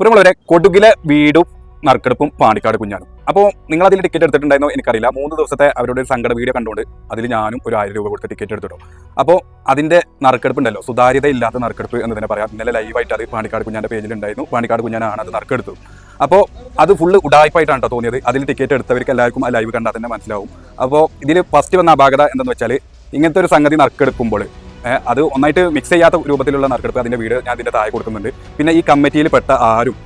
പുറമുള്ളവരെ കൊടുകിലെ വീടും നറുക്കെടുപ്പും പാണ്ടിക്കാട് കുഞ്ഞാനും അപ്പോൾ നിങ്ങൾ അതിൽ ടിക്കറ്റ് എടുത്തിട്ടുണ്ടായിരുന്നോ? എനിക്കറിയില്ല. മൂന്ന് ദിവസത്തെ അവരുടെ ഒരു സങ്കട വീഡിയോ കണ്ടുകൊണ്ട് അതിൽ ഞാനും ഒരു ആയിരം രൂപ കൊടുത്ത് ടിക്കറ്റ് എടുത്തിട്ടു. അപ്പോൾ അതിന്റെ നറുക്കെടുപ്പ് ഉണ്ടല്ലോ സുതാര്യത ഇല്ലാത്ത നറുക്കെടുപ്പ് എന്ന് തന്നെ പറയാം. ഇന്നലെ ലൈവായിട്ട് അത് പാണ്ടിക്കാട് കുഞ്ഞാന്റെ പേജിലുണ്ടായിരുന്നു പാണ്ടിക്കാട് കുഞ്ഞാനാണ് അത് നറുക്കെടുത്തത് അപ്പോൾ അത് ഫുള്ള് ഉടായ്പായിട്ടാണ് കേട്ടോ തോന്നിയത്. അതിൽ ടിക്കറ്റ് എടുത്തവർക്ക് എല്ലാവർക്കും ആ ലൈവ് കണ്ടാൽ തന്നെ മനസ്സിലാവും. അപ്പോൾ ഇതിൽ ഫസ്റ്റ് വന്ന അപാകത എന്തെന്ന് വെച്ചാൽ ഇങ്ങനത്തെ ഒരു സംഗതി നറുക്കെടുക്കുമ്പോൾ അത് ഒന്നായിട്ട് മിക്സ് ചെയ്യാത്ത രൂപത്തിലുള്ള നറുക്കെടുപ്പ് അതിന്റെ വീട് ഞാൻ അതിന്റെ താഴെ കൊടുക്കുന്നുണ്ട്. പിന്നെ ഈ കമ്മിറ്റിയിൽ പെട്ട ആരും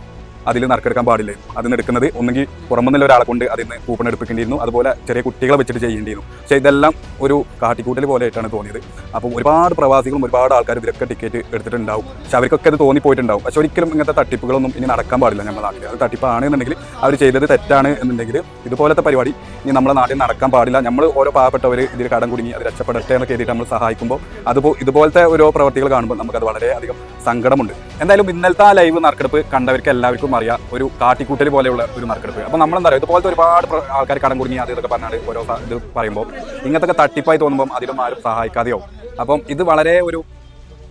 അതിൽ നറുക്കെടുക്കാൻ പാടില്ല? അതിന് എടുക്കുന്നത് ഒന്നുകിൽ പുറമെന്നുള്ള ഒരാളെ കൊണ്ട് അതിൽ നിന്ന് കൂപ്പൺ എടുപ്പിക്കേണ്ടിയിരുന്നു. അതുപോലെ ചെറിയ കുട്ടികളെ വെച്ചിട്ട് ചെയ്യേണ്ടിയിരുന്നു. പക്ഷേ ഇതെല്ലാം ഒരു കാട്ടിക്കൂട്ടൽ പോലെ ആയിട്ടാണ് തോന്നിയത്. അപ്പോൾ ഒരുപാട് പ്രവാസികളും ഒരുപാട് ആൾക്കാർ ഇതിലൊക്കെ ടിക്കറ്റ് എടുത്തിട്ടുണ്ടാവും. പക്ഷെ അവർക്കൊക്കെ അത് തോന്നിപ്പോയിട്ടുണ്ടാവും. പക്ഷെ ഒരിക്കലും ഇങ്ങനത്തെ തട്ടിപ്പുകളൊന്നും ഇനി നടക്കാൻ പാടില്ല നമ്മുടെ നാട്ടിൽ അത് തട്ടിപ്പാണ് എന്നുണ്ടെങ്കിൽ അവർ ചെയ്തത് തെറ്റാണ് എന്നുണ്ടെങ്കിൽ ഇതുപോലത്തെ പരിപാടി ഇനി നമ്മുടെ നാട്ടിൽ നടക്കാൻ പാടില്ല. നമ്മൾ ഓരോ പാവപ്പെട്ടവർ ഇതിൽ കടം കുടുങ്ങി അത് രക്ഷപ്പെടട്ടെ എന്നൊക്കെ എഴുതിയിട്ട് നമ്മൾ സഹായിക്കുമ്പോൾ അതുപോ ഇതുപോലത്തെ ഓരോ പ്രവർത്തികൾ കാണുമ്പോൾ നമുക്കത് വളരെയധികം സങ്കടമുണ്ട്. എന്തായാലും ഇന്നലത്തെ ആ ലൈവ് നറുക്കെടുപ്പ് കണ്ടവർക്ക് എല്ലാവർക്കും അറിയാം ഒരു കാട്ടിക്കൂട്ടൽ പോലെയുള്ള ഒരു നറുക്കെടുപ്പ്. അപ്പോൾ നമ്മളെന്താ പറയുക ഇതുപോലത്തെ ഒരുപാട് ആൾക്കാർ കടം കുടുങ്ങി അത് ഇതൊക്കെ പറഞ്ഞാൽ ഓരോ ഇത് പറയുമ്പോൾ ഇങ്ങനത്തെ തട്ടിപ്പായി തോന്നുമ്പോൾ അതിലൊന്നും ആരും സഹായിക്കാതെയോ? അപ്പം ഇത് വളരെ ഒരു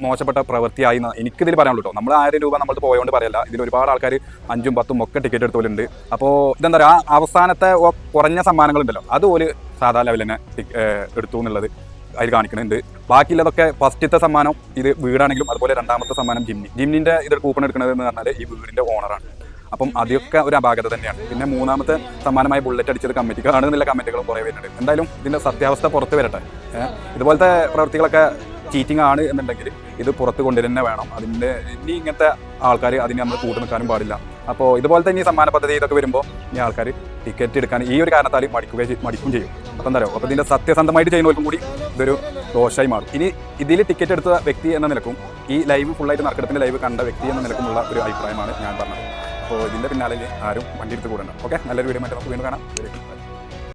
മോശപ്പെട്ട പ്രവൃത്തിയായി എനിക്കിതിൽ പറയാനുള്ളൂ കേട്ടോ നമ്മൾ ആയിരം രൂപ നമ്മൾ പോയോണ്ട് പറയല്ല. ഇതിൽ ഒരുപാട് ആൾക്കാർ അഞ്ചും പത്തും ഒക്കെ ടിക്കറ്റ് എടുത്തോലുണ്ട്. അപ്പോൾ ഇതെന്താ പറയുക ആ അവസാനത്തെ കുറഞ്ഞ സമ്മാനങ്ങളുണ്ടല്ലോ. അതുപോലെ സാധാ ലെവലിൽ തന്നെ എടുത്തു എന്നുള്ളത്. അതിൽ കാണിക്കുന്നുണ്ട് ബാക്കിയുള്ളതൊക്കെ ഫസ്റ്റത്തെ സമ്മാനം ഇത് വീടാണെങ്കിലും അതുപോലെ രണ്ടാമത്തെ സമ്മാനം ജിംനി ജിമ്മിന്റെ ഇത് കൂപ്പൺ എടുക്കുന്നത് എന്ന് പറഞ്ഞാൽ ഈ വീടിന്റെ ഓണറാണ് അപ്പം അതൊക്കെ ഒരു അപാകത തന്നെയാണ്. പിന്നെ മൂന്നാമത്തെ സമ്മാനമായി ബുള്ളറ്റ് അടിച്ചത് കമ്മിറ്റിക്കാണ് എന്നുള്ള കമന്റുകളും കുറേ വരുന്നുണ്ട് എന്തായാലും ഇതിന്റെ സത്യാവസ്ഥ പുറത്ത് വരട്ടെ. ഇതുപോലത്തെ പ്രവൃത്തികളൊക്കെ ചീറ്റിംഗ് ആണ് എന്നുണ്ടെങ്കിൽ ഇത് പുറത്ത് കൊണ്ടുവരുന്നേ വേണം. അതിന്റെ ഇനി ഇങ്ങനത്തെ ആൾക്കാർ അതിന് നമ്മൾ കൂട്ടു നിൽക്കാനും പാടില്ല. അപ്പോൾ ഇതുപോലത്തെ ഇനി സമ്മാന പദ്ധതി ഇതൊക്കെ വരുമ്പോൾ ഇനി ആൾക്കാർ ടിക്കറ്റ് എടുക്കാൻ ഈ ഒരു കാരണത്താൽ മടിക്കുകയും മടിക്കും ചെയ്യും. അപ്പം എന്താ അപ്പോൾ ഇതിന്റെ സത്യസന്ധമായിട്ട് ചെയ്യുന്നവർക്കും കൂടി ഇതൊരു ദോഷമായി മാറും. ഇനി ഇതിൽ ടിക്കറ്റ് എടുത്ത വ്യക്തി എന്ന നിലക്കും ഈ ലൈവ് ഫുള്ളായിട്ട് നറുക്കെടുപ്പിന്റെ ലൈവ് കണ്ട വ്യക്തി എന്ന നിലക്കുമുള്ള ഒരു അഭിപ്രായമാണ് ഞാൻ പറഞ്ഞത്. അപ്പോൾ ഇതിന്റെ പിന്നാലെ ആരും വണ്ടി എടുത്ത് കൂടണം ഓക്കെ നല്ലൊരു വീഡിയോ മറ്റേ നമുക്ക് വീണ്ടും കാണാം.